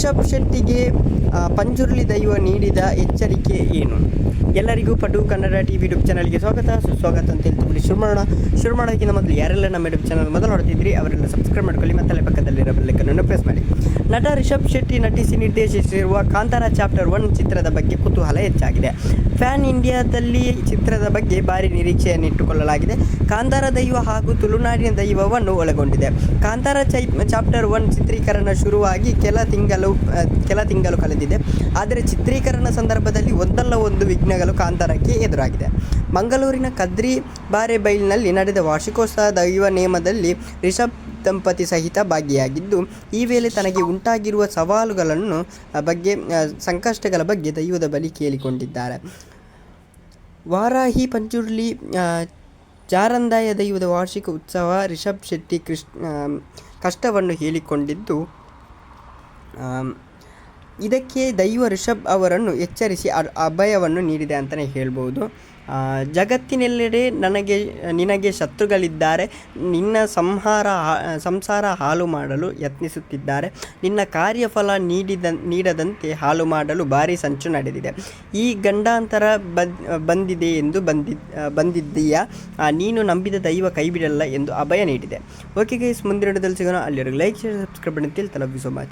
ರಿಷಬ್ ಶೆಟ್ಟಿಗೆ ಪಂಜುರ್ಲಿ ದೈವ ನೀಡಿದ ಎಚ್ಚರಿಕೆ ಏನು? ಎಲ್ಲರಿಗೂ ಪಟು ಕನ್ನಡ ಟಿ ವಿ ಯೂಟ್ಯೂಬ್ ಚಾನಲ್ಗೆ ಸ್ವಾಗತ. ಸುಸ್ವಾಗತ ಅಂತ ಹೇಳ್ತೀವಿ ಶುರು ಮಾಡೋಣ ಶುರು ಮಾಡೋದಕ್ಕಿಂತ ಮೊದಲು ಯಾರೆಲ್ಲ ನಮ್ಮ ಯೂಟ್ಯೂಬ್ ಚಾನಲ್ ಮೊದಲು ನೋಡ್ತಿದ್ರಿ ಅವರೆಲ್ಲ ಸಬ್ಸ್ಕ್ರೈಬ್ ಮಾಡ್ಕೊಳ್ಳಿ ಮತ್ತು ಪಕ್ಕದಲ್ಲಿರೋ ಬೆಲ್ಲಕ್ಕನ್ನು ಪ್ರೆಸ್ ಮಾಡಿ. ನಟ ರಿಷಬ್ ಶೆಟ್ಟಿ ನಟಿಸಿ ನಿರ್ದೇಶಿಸಿರುವ ಕಾಂತಾರ ಚಾಪ್ಟರ್ ಒನ್ ಚಿತ್ರದ ಬಗ್ಗೆ ಕುತೂಹಲ ಹೆಚ್ಚಾಗಿದೆ. ಫ್ಯಾನ್ ಇಂಡಿಯಾದಲ್ಲಿ ಚಿತ್ರದ ಬಗ್ಗೆ ಭಾರಿ ನಿರೀಕ್ಷೆಯನ್ನು ಇಟ್ಟುಕೊಳ್ಳಲಾಗಿದೆ. ಕಾಂತಾರ ದೈವ ಹಾಗೂ ತುಳುನಾಡಿನ ದೈವವನ್ನು ಒಳಗೊಂಡಿದೆ. ಕಾಂತಾರ ಚೈ ಚಾಪ್ಟರ್ ಒನ್ ಚಿತ್ರೀಕರಣ ಶುರುವಾಗಿ ಕೆಲ ತಿಂಗಳು ಕೆಲ ತಿಂಗಳು ಕಳೆದಿದೆ. ಆದರೆ ಚಿತ್ರೀಕರಣ ಸಂದರ್ಭದಲ್ಲಿ ಒಂದಲ್ಲ ಒಂದು ವಿಘ್ನಗಳು ಕಾಂತಾರಕ್ಕೆ ಎದುರಾಗಿದೆ. ಮಂಗಳೂರಿನ ಕದ್ರಿ ಬಾರೆಬೈಲ್ನಲ್ಲಿ ನಡೆದ ವಾರ್ಷಿಕೋತ್ಸವ ದೈವ ನೇಮದಲ್ಲಿ ರಿಷಬ್ ದಂಪತಿ ಸಹಿತ ಭಾಗಿಯಾಗಿದ್ದು, ಈ ವೇಳೆ ತನಗೆ ಉಂಟಾಗಿರುವ ಸವಾಲುಗಳನ್ನು ಬಗ್ಗೆ ಸಂಕಷ್ಟಗಳ ಬಗ್ಗೆ ದೈವದ ಬಳಿ ಕೇಳಿಕೊಂಡಿದ್ದಾರೆ. ವಾರಾಹಿ ಪಂಚುರ್ಲಿ ಜಾರಂದಾಯ ದೈವದ ವಾರ್ಷಿಕ ಉತ್ಸವ ರಿಷಬ್ ಶೆಟ್ಟಿ ಕೃಷ್ಣ ಕಷ್ಟವನ್ನು ಹೇಳಿಕೊಂಡಿದ್ದು ಇದಕ್ಕೆ ದೈವ ಋಷಭ್ ಅವರನ್ನು ಎಚ್ಚರಿಸಿ ಅಭಯವನ್ನು ನೀಡಿದೆ ಅಂತಲೇ ಹೇಳ್ಬೋದು. ಜಗತ್ತಿನೆಲ್ಲೆಡೆ ನನಗೆ, ನಿನಗೆ ಶತ್ರುಗಳಿದ್ದಾರೆ. ನಿನ್ನ ಸಂಹಾರ ಸಂಸಾರ ಹಾಳು ಮಾಡಲು ಯತ್ನಿಸುತ್ತಿದ್ದಾರೆ. ನಿನ್ನ ಕಾರ್ಯಫಲ ನೀಡಿದ ನೀಡದಂತೆ ಹಾಳು ಮಾಡಲು ಭಾರಿ ಸಂಚು ನಡೆದಿದೆ. ಈ ಗಂಡಾಂತರ ಬದ್ ಬಂದಿದೆ ಎಂದು ಬಂದಿ ಬಂದಿದ್ದೀಯಾ? ನೀನು ನಂಬಿದ ದೈವ ಕೈಬಿಡಲ್ಲ ಎಂದು ಅಭಯ ನೀಡಿದೆ. ಓಕೆ ಗೈಸ್ ಮುಂದಿನ ಸಿಗೋಣ. ಅಲ್ಲಿವರೆಗೂ ಲೈಕ್ ಶೇರ್ ಸಬ್ಸ್ಕ್ರೈಬ್ ಮಾಡಿ ಯು ಸೊ ಮಚ್